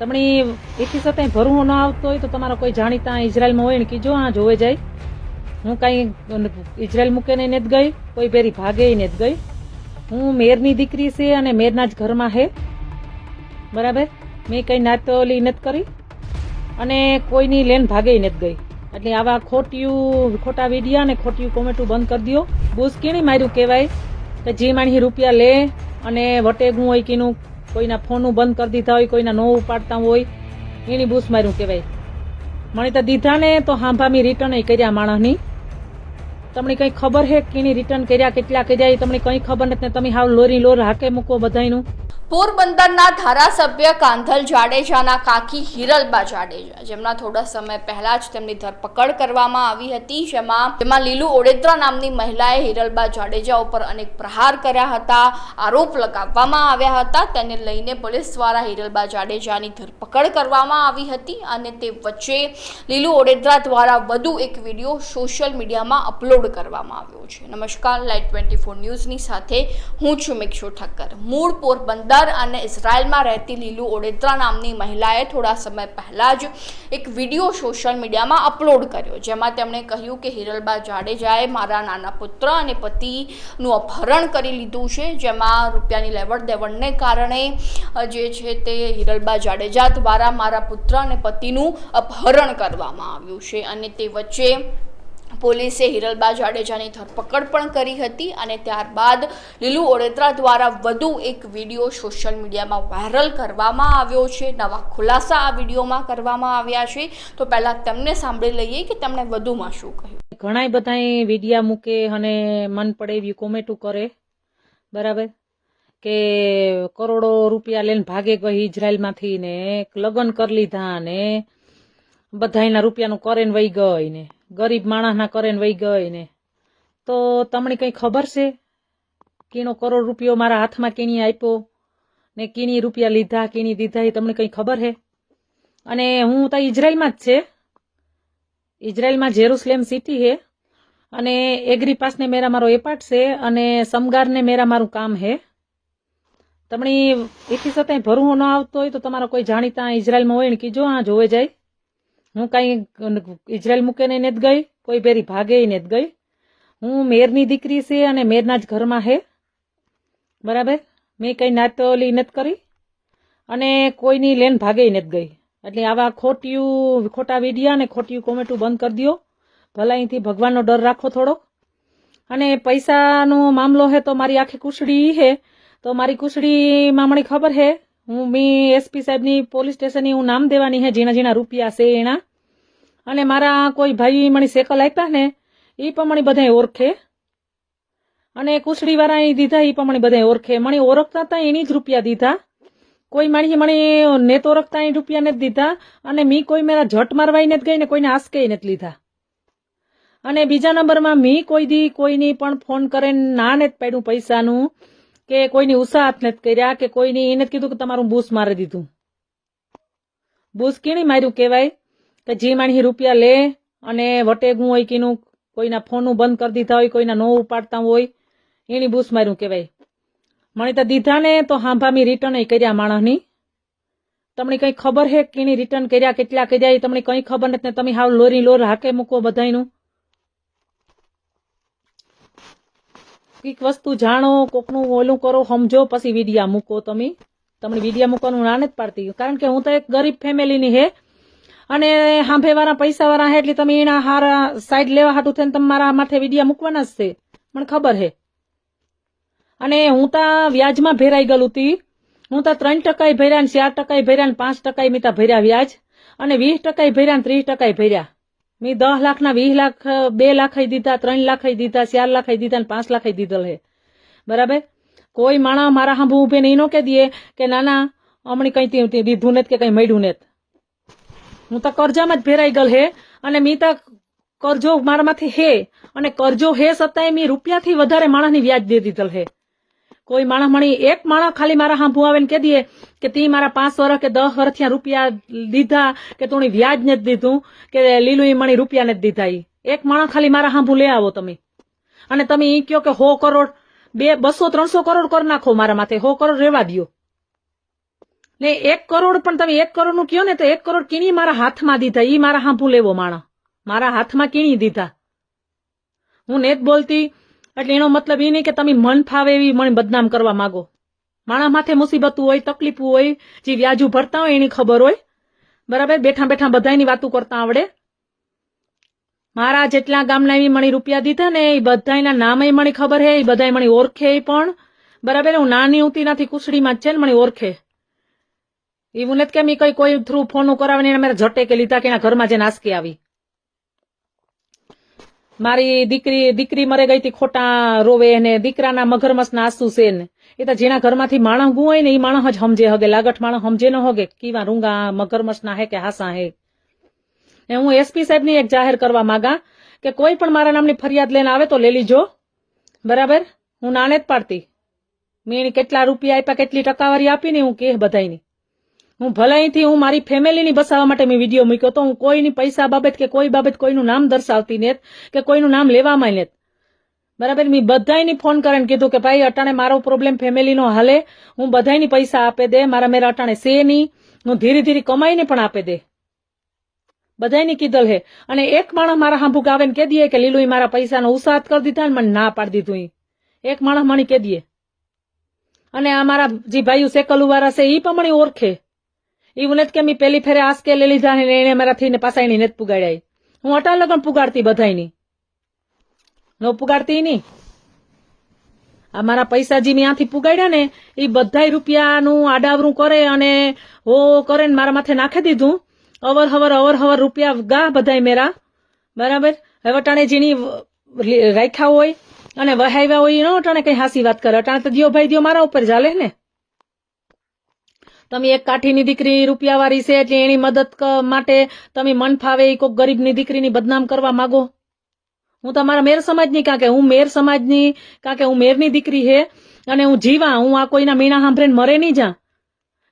તમને એથી છતાંય ભરવું ન આવતો હોય તો તમારા કોઈ જાણીતા ઇઝરાયલમાં હોય ને કીજો, આ જોવે જાય. હું કાંઈ ઇઝરાયલ મૂકે ને જ ગઈ, કોઈ ભેરી ભાગે નથી ગઈ. હું મેરની દીકરી છે અને મેરના જ ઘરમાં હે. બરાબર? મેં કંઈ નાતોલી નથી કરી અને કોઈની લેન ભાગે નથી ગઈ. એટલે આવા ખોટિયું, ખોટા વિડિયા અને ખોટિયું કોમેન્ટું બંધ કરી દો બૂસ કીણી માર્યું કહેવાય કે જે માણસી રૂપિયા લે અને વટેગું હોય કીનું કોઈના ફોનું બંધ કરી દીધા હોય, કોઈના નો ઉપાડતા હોય, એની બૂસ માર્યું કહેવાય. મને તો દીધા ને તો હાંભામી રિટર્ન કર્યા માણસની. તમને કંઈ ખબર હે કીની રિટર્ન કર્યા, કેટલા કર્યા, એ તમને કંઈ ખબર નથી તમે હાવ લોરી લોર હાકે મૂકો બધાયનું? પોરબંદરના ધારાસભ્ય કાંધલ જાડેજાના કાકી હિરલબા જાડેજા. જેમના થોડા સમય પહેલા જ તેમની ધરપકડ કરવામાં આવી હતી, જેમાં જેમાં લીલુ ઓડેદ્રા નામની મહિલાએ હિરલબા જાડેજા ઉપર અનેક પ્રહાર કર્યા હતા, આરોપ લગાવવામાં આવ્યા હતા. તેને લઈને પોલીસ દ્વારા હિરલબા જાડેજાની ધરપકડ કરવામાં આવી હતી અને તે વચ્ચે લીલુ ઓડેદ્રા દ્વારા વધુ એક વીડિયો સોશિયલ મીડિયામાં અપલોડ કરવામાં આવ્યો છે. નમસ્કાર લાઈટ ટ્વેન્ટી ફોર ન્યૂઝની સાથે હું છું મિક્ષુ ઠક્કર. મૂળ પોરબંદર અને ઇઝરાયલમાં રહેતી લીલુ ઓડેદરા નામની મહિલાએ થોડા સમય પહેલાં જ એક વીડિયો સોશિયલ મીડિયામાં અપલોડ કર્યો, જેમાં તેમણે કહ્યું કે હિરલબા જાડેજાએ મારા નાના પુત્ર અને પતિનું અપહરણ કરી લીધું છે, જેમાં રૂપિયાની લેવડ દેવડને કારણે જે છે તે હિરલબા જાડેજા દ્વારા મારા પુત્ર અને પતિનું અપહરણ કરવામાં આવ્યું છે. અને તે વચ્ચે પોલીસે હિરલબા જાડેજાની ધરપકડ પણ કરી હતી અને ત્યારબાદ લીલુ ઓડેદરા દ્વારા વધુ એક વીડિયો સોશિયલ મીડિયામાં વાયરલ કરવામાં આવ્યો છે. નવા ખુલાસા આ વિડીયોમાં કરવામાં આવ્યા છે. તો પહેલાં તેમને સાંભળી લઈએ કે તેમણે વધુમાં શું કહ્યું. ઘણાય બધાય વિડિયા મૂકે અને મન પડે એવી કોમેન્ટો કરે. બરાબર? કે કરોડો રૂપિયા લઈને ભાગે ગઈ ઇઝરાયલમાંથી ને લગ્ન કરી લીધા ને બધાયના રૂપિયાનું કરેન વહી ગઈ ને, ગરીબ માણસના કરેન વહી ગઈ ને. તો તમને કંઈ ખબર છે? કીણો કરોડ રૂપિયો મારા હાથમાં કીણી આપ્યો ને કીણી રૂપિયા લીધા, કીણી દીધા, એ તમને કંઈ ખબર છે? અને હું તો ઇઝરાયલમાં જ છે. ઇઝરાયલમાં જેરુસલેમ સિટી છે. અને એગ્રી પાસને મેરા મારો એપાર્ટ છે અને સમગારને મેરા મારું કામ છે. તમને એથી સાથે ભરવું ન આવતો હોય તો તમારા કોઈ જાણીતા ઇઝરાયલમાં હોય ને કીજો, આ જોવે જાય. હું કાંઈ ઇઝરાયલ મૂકે ને જ ગઈ, કોઈ ભેરી ભાગે નથી ગઈ. હું મેરની દીકરી છે અને મેરના જ ઘરમાં હે. બરાબર? મેં કંઈ નાતોલી નથી કરી અને કોઈની લેન ભાગે નથી ગઈ. એટલે આવા ખોટિયું, ખોટા વિડિયા અને ખોટિયું કોમેટું બંધ કરી દો ભલા અહીંથી ભગવાનનો ડર રાખો થોડોક અને પૈસાનો મામલો હે તો મારી આખી કુશડી હે. તો મારી કુશડીમાં મને ખબર હે? હું મી એસપી સાહેબની પોલીસ સ્ટેશનની હું નામ દેવાની હે, ઝીણા ઝીણા રૂપિયા છે એના. અને મારા કોઈ ભાઈ મને સેકલ આપ્યા ને એ પણ મને બધાય ઓળખે. અને કુસડીવાળા એ દીધા એ પણ મને બધાય ઓળખે. મને ઓળખતા હતા એની જ રૂપિયા દીધા. કોઈ માણી મને તો ઓળખતા એ રૂપિયા નથી દીધા. અને મી કોઈ મેરા જટ મારવાય નથી ગઈ ને કોઈને આસકે નથી લીધા. અને બીજા નંબરમાં મી કોઈ દી કોઈની પણ ફોન કરે ને જ નથી પાડ્યું પૈસાનું. કે કોઈની ઉત્સાહત નથી કર્યા કે કોઈની એને કીધું કે તમારું બૂસ મારી દીધું. બૂસ કીણી માર્યું કહેવાય કે જે માણસી રૂપિયા લે અને વટેગું હોય કીનું કોઈના ફોનું બંધ કરી દીધા હોય, કોઈના નો ઉપાડતા હોય, એની બૂસ માર્યું કહેવાય. મને તો દીધા ને તો હાંભામી રિટર્ન કર્યા માણસની તમને કંઈ ખબર હે કીની રિટર્ન કર્યા, કેટલા કર્યા, એ તમને કંઈ ખબર નથી ને તમે હાવ લોરી લોર હાકે મૂકો બધાયનું? કંઈક વસ્તુ જાણો, કોકનું ઓલું કરો, સમજો, પછી વિડિયા મૂકો તમે. તમને વિડિયા મૂકવાનું ના નથી પાડતી. કારણ કે હું તો એક ગરીબ ફેમિલીની હે. અને હાંભેવાળા પૈસાવાળા હે એટલે તમે એના હારા સાઈડ લેવા હાટું થઈને તમે મારા માથે વિડિયા મૂકવાના જ છે. મને ખબર હે. અને હું તો વ્યાજમાં ભેરાઈ ગયેલું હતી. હું તો ત્રણ ટકાય ભર્યા ને ચાર ટકાય ભર્યા ને પાંચ ટકા મેં તો ભર્યા વ્યાજ. અને વીસ ટકાય ભર્યા ને ત્રીસ ટકાય ભર્યા. મેં દસ લાખના વીસ લાખ, બે લાખ દીધા, ત્રણ લાખ દીધા, ચાર લાખ દીધા ને પાંચ લાખ દીધેલ હે બરાબર? કોઈ માણસ મારા હાંભું ઉભે નહીં નો કે દે કે ના ના હમણાં કંઈ દીધું નથી કે કંઈ મળ્યું નથી. હું તો કરજામાં જ ભેરાઈ ગયેલ હે અને મી તો કરજો મારામાંથી હે અને કરજો હે છતાંય મેં રૂપિયાથી વધારે માણસની વ્યાજ દે દીધેલ હે. કોઈ માણસ મણી એક માણસ ખાલી મારા હાંભું આવે ને કહી દે કે તી મારા પાંચ વર્ષ કે દસ વર્ષથી રૂપિયા દીધા કે તું વ્યાજ નથી દીધું, કે લીલું મણી રૂપિયા નથી દીધા ઈ. એક માણસ ખાલી મારા હાંભું લઈ આવો તમે. અને તમે ઈ કયો કે હો કરોડ, બે, બસો, ત્રણસો કરોડ કરી નાખો મારા માથે, હો કરોડ રેવા દ્યો. ને એક કરોડ પણ તમે એક કરોડનું કયો ને તો એક કરોડ કીણી મારા હાથમાં દીધા, ઈ મારા હાંભું લેવો માણસ. મારા હાથમાં કીણી દીધા. હું નેત બોલતી એટલે એનો મતલબ એ નહીં કે તમે મન ફાવે એવી મને બદનામ કરવા માંગો. માણસ માથે મુસીબતું હોય, તકલીફ હોય, જે વ્યાજુ ભરતા હોય એની ખબર હોય. બરાબર? બેઠા બેઠા બધાની વાતો કરતા આવડે. મારા જેટલા ગામના એવી મણી રૂપિયા દીધા ને, એ બધાના નામે મને ખબર હે, એ બધાય મને ઓળખે પણ. બરાબર? હું નાની ઉતી નથી કુસડીમાં છે ને મને ઓળખે. એવું નથી કેમ ઈ કઈ કોઈ થ્રુ ફોન કરાવે ને એને મારે ઝટે કે લીધા કે એના ઘરમાં જે નાસકી આવી. મારી દીકરી દીકરી મરે ગઈ હતી, ખોટા રોવે ને, દીકરાના મગરમસના આંસુ છે ને. એ તો જેના ઘરમાંથી માણસ ગું હોય ને એ માણસ જ સમજે હગે, લાગઠ માણસ સમજે ન હોગે કીવા રૂંગા મગરમસના હે કે હાસા હે. ને હું એસપી સાહેબની એક જાહેર કરવા માંગા કે કોઈ પણ મારા નામની ફરિયાદ લઈને આવે તો લઈ લીજો. બરાબર? હું નાને જ પાડતી. મેં કેટલા રૂપિયા આપ્યા, કેટલી ટકાવારી આપી ને હું કે બધાયની. હું ભલે અહીંથી હું મારી ફેમિલીની બસાવવા માટે મેં વીડિયો મૂક્યો તો હું કોઈની પૈસા બાબત કે કોઈ બાબત કોઈનું નામ દર્શાવતી નેત કે કોઈનું નામ લેવામાં નેત. બરાબર? મેં બધાયની ફોન કરીને કીધું કે ભાઈ, અટાણે મારો પ્રોબ્લેમ ફેમિલીનો હાલે. હું બધાયની પૈસા આપે દે. મારા મેરા અટાણે સે નહીં. હું ધીરે ધીરે કમાઈને પણ આપે દે. બધાયની કીધલ હે. અને એક માણસ મારા હાંભુક આવે ને કહી દઈએ કે લીલું મારા પૈસાનો ઉસાદ કરી દીધા ને મને ના પાડી દીધું. એક માણસ મને કહી દઈએ. અને આ મારા જે ભાઈઓ સેકલુવાળા છે એ પણ મને ઓળખે. એવું નથી કે મેં પેલી ફેરે આસકે લઈ લીધા ને એને મારાથી ને પાસા એની નથી પુગાડ્યા હું અટા લગન પુગાડતી બધાયની. નો પુગાડતી નહીં. આ મારા પૈસા જે મેં આથી પુગાડ્યા ને એ બધાય રૂપિયાનું આડાવરું કરે અને હો કરે ને મારા માથે નાખી દીધું. અવર હવર અવર હવર રૂપિયા ગા બધાય મેરા. બરાબર? હવે અટાણે જેની રાખ્યા હોય અને વહાવ્યા હોય એનો અટાણે કઈ હાસી વાત કરે. અટાણે તો દિયો ભાઈ દિયો મારા ઉપર ચાલે ને. તમે એક કાઠીની દીકરી રૂપિયાવાળી છે એટલે એની મદદ માટે તમે મન ફાવે એ કોઈક ગરીબની દીકરીની બદનામ કરવા માંગો. હું તમારા મેર સમાજની કાં કે હું મેર સમાજની કાં કે હું મેરની દીકરી હે અને હું જીવા, હું આ કોઈના મીણા સાંભળીને મરે નહીં જા.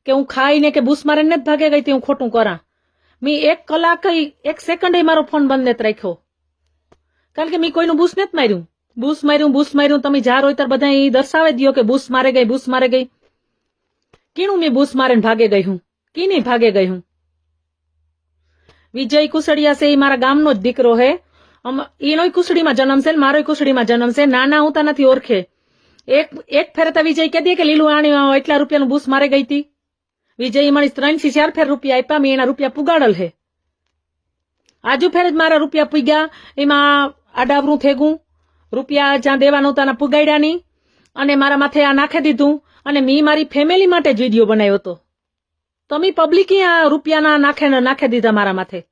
કે હું ખાઈને કે બૂસ મારે જ ભાગે ગઈ હું ખોટું કરા. મેં એક કલાક એક સેકન્ડ મારો ફોન બંધ નથી રાખ્યો. કારણ કે મેં કોઈનું બૂસ નથી માર્યું. બૂસ માર્યું બૂસ માર્યું, તમે જાર હોય ત્યારે બધા એ દર્શાવે દો કે બૂસ મારે ગઈ, બૂસ મારે ગઈ. કીનું મેં બૂસ મારે ભાગે ગઈ હું? કીની ભાગે ગઈ હું? વિજય કુસડિયા છે, એ મારા ગામનો જ દીકરો હે. એનો કુસડીમાં જન્મશે ને મારોય કુસડીમાં જન્મ છે. નાના હું નથી ઓળખે. એક એક ફેરે તો વિજય કહી દે કે લીલું આણી એટલા રૂપિયાનું બૂસ મારે ગઈ હતી વિજય મને ત્રણથી ચાર ફેર રૂપિયા આપ્યા, મેં એના રૂપિયા પુગાડલ હે. આજુ ફેર જ મારા રૂપિયા પૂગ્યા, એમાં આડાવરું થેગું. રૂપિયા જ્યાં દેવાનું તાના પુગાડ્યા નહીં. અને મારા માથે આ નાખી દીધું. અને મેં મારી ફેમિલી માટે જ વીડિયો બનાવ્યો હતો. તો મેં પબ્લિકે આ રૂપિયાના નાખે નાખી દીધા મારા માથે.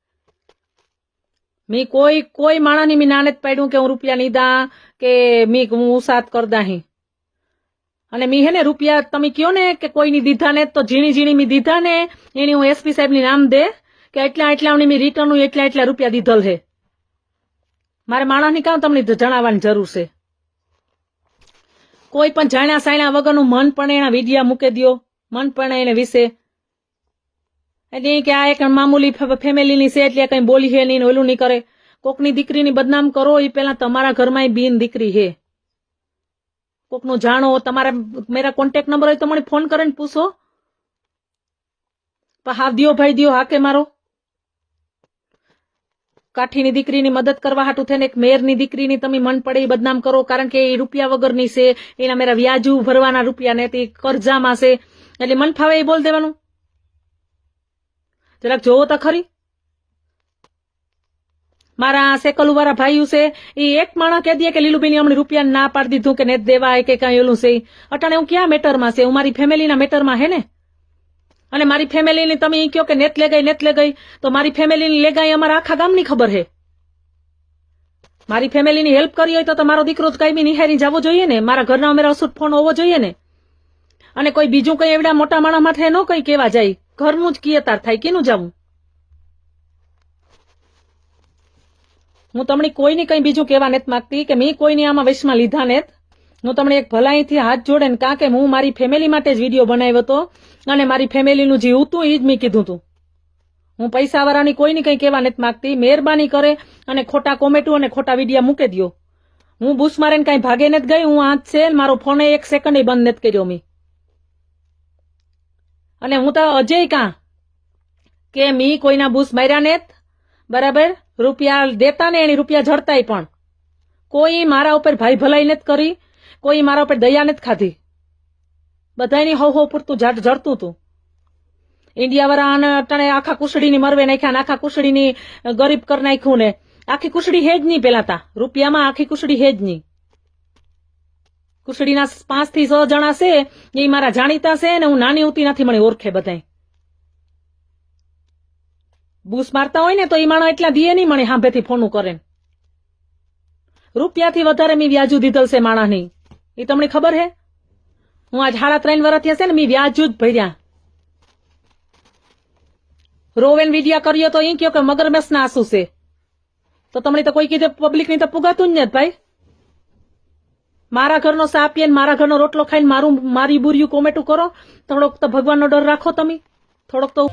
મેં કોઈ કોઈ માણાની મેં નાને જ પાડ્યું કે હું રૂપિયા લીધા કે મેં હું ઉસાદ કરદા દાહી અને મી હે ને રૂપિયા તમે કહો ને કે કોઈની દીધા ને તો ઝીણી ઝીણી મી દીધા ને, એની હું એસપી સાહેબની નામ દે, કે એટલા એટલા મેં રિટર્ન એટલા એટલા રૂપિયા દીધલ છે મારે માણસની કામ તમને જણાવવાની જરૂર છે? કોઈ પણ જાણ્યા સાણ્યા વગરનું મન પણ એના વિડિયા મૂકી દ્યો. મન પણ એને વિશે. એટલે કે આ એક મામૂલી ફેમિલીની છે, એટલે કંઈ બોલી છે નહીં ઓલું નહીં કરે. કોકની દીકરીની બદનામ કરો એ પેલા તમારા ઘરમાં બિન દીકરી હે. કોકનું જાણો, તમારા મેરા કોન્ટેક્ટ નંબર હોય તો મને ફોન કરીને પૂછો. હા દિયો ભાઈ દિયો, હાકે મારો. કાઠીની દીકરીની મદદ કરવા હાટું થઈને એક મેયરની દીકરીની તમે મન પડે એ બદનામ કરો, કારણ કે એ રૂપિયા વગરની છે, એના મેરા વ્યાજુ ભરવાના રૂપિયા ને તે કરજામાં છે. એટલે મન ફાવે એ બોલ દેવાનું? જરાક જોવો તો ખરી. મારા સેકલુ વાળા ભાઈઓ છે એ એક માણસ કહી દે કે લીલુબેની હમણાં રૂપિયા ના પાડી દીધું કે નેત દેવાય કે કઈ ઓલું છે અટાણે હું ક્યાં મેટરમાં છે? હું મારી ફેમિલીના મેટરમાં હે ને? અને મારી ફેમિલીની તમે એ કહો કે નેત લે ગઈ નેત લે ગઈ તો મારી ફેમિલીની લે ગઈ અમારા આખા ગામની ખબર છે મારી ફેમિલીની હેલ્પ કરી હોય તો તમારો દીકરો જ કઈ બી નિહારી જવો જોઈએ ને. મારા ઘરના અમારા અસુટ ફોન હોવો જોઈએ ને. અને કોઈ બીજું કઈ એવડા મોટા માણા માથે ન કઈ કેવા જાય. ઘરનું જ કિયતાર થાય, કેનું જવું? હું તમને કોઈને કઈ બીજું કહેવા નથી માગતી કે મેં કોઈને આમાં વશમાં લીધા નથી હું તમને એક ભલાઈથી હાથ જોડે ને કાં કે હું મારી ફેમિલી માટે જ વીડિયો બનાવ્યો હતો અને મારી ફેમિલીનું જે હતું એ જ મેં કીધું હતું હું પૈસાવાળાની કોઈની કંઈ કહેવા નથી માંગતી. મહેરબાની કરે અને ખોટા કોમેન્ટો અને ખોટા વિડીયા મૂકી દ્યો. હું બુશ મારીને કાંઈ ભાગે નથી ગઈ, હું આજ છે મારો ફોને એક સેકન્ડ બંધ નથી કર્યો મેં. અને હું તો અજય કાં? કે મી કોઈના બુશ માર્યા નેત બરાબર? રૂપિયા દેતા ને એની રૂપિયા જડતાય પણ. કોઈ મારા ઉપર ભાઈ ભલાઈ નથી કરી. કોઈ મારા ઉપર દયા નથી ખાધી. બધાની હવ હવ પૂરતું જાડ જડતું હતું ઇન્ડિયાવાળા આને અટાણે આખા કુસડીની મરવે નાખ્યા આખા કુસડીની ગરીબ કર નાખ્યું ને. આખી કુસડી હેજ નહીં પેલા તા. રૂપિયામાં આખી કુસડી હેજ નહીં. કુસડીના પાંચથી છ જણા છે, એ મારા જાણીતા છે ને હું નાની ઉતી નથી મને ઓળખે બધાય. બૂસ મારતા હોય ને તો એ માણસ એટલા દીએ નહીં મને હાંભેથી ફોનું કરે રૂપિયાથી વધારે મેં વ્યાજુ દીધલ છે માણસની. એ તમને ખબર હે? હું આજ સાડા ત્રણ વર્ષથી હશે ને, મેં વ્યાજ જ ભર્યા. રોવેન વિડિયા કર્યો તો એ કયો કે મગરમસ ના આંસુ છે. તો તમને તો કોઈ કીધે પબ્લિકની તો પુગાતું જ ને ભાઈ. મારા ઘરનો સાપીએ મારા ઘરનો રોટલો ખાઈને મારું, મારી બુરિયું કોમેટું કરો. થોડોક તો ભગવાનનો ડર રાખો તમે. થોડોક તો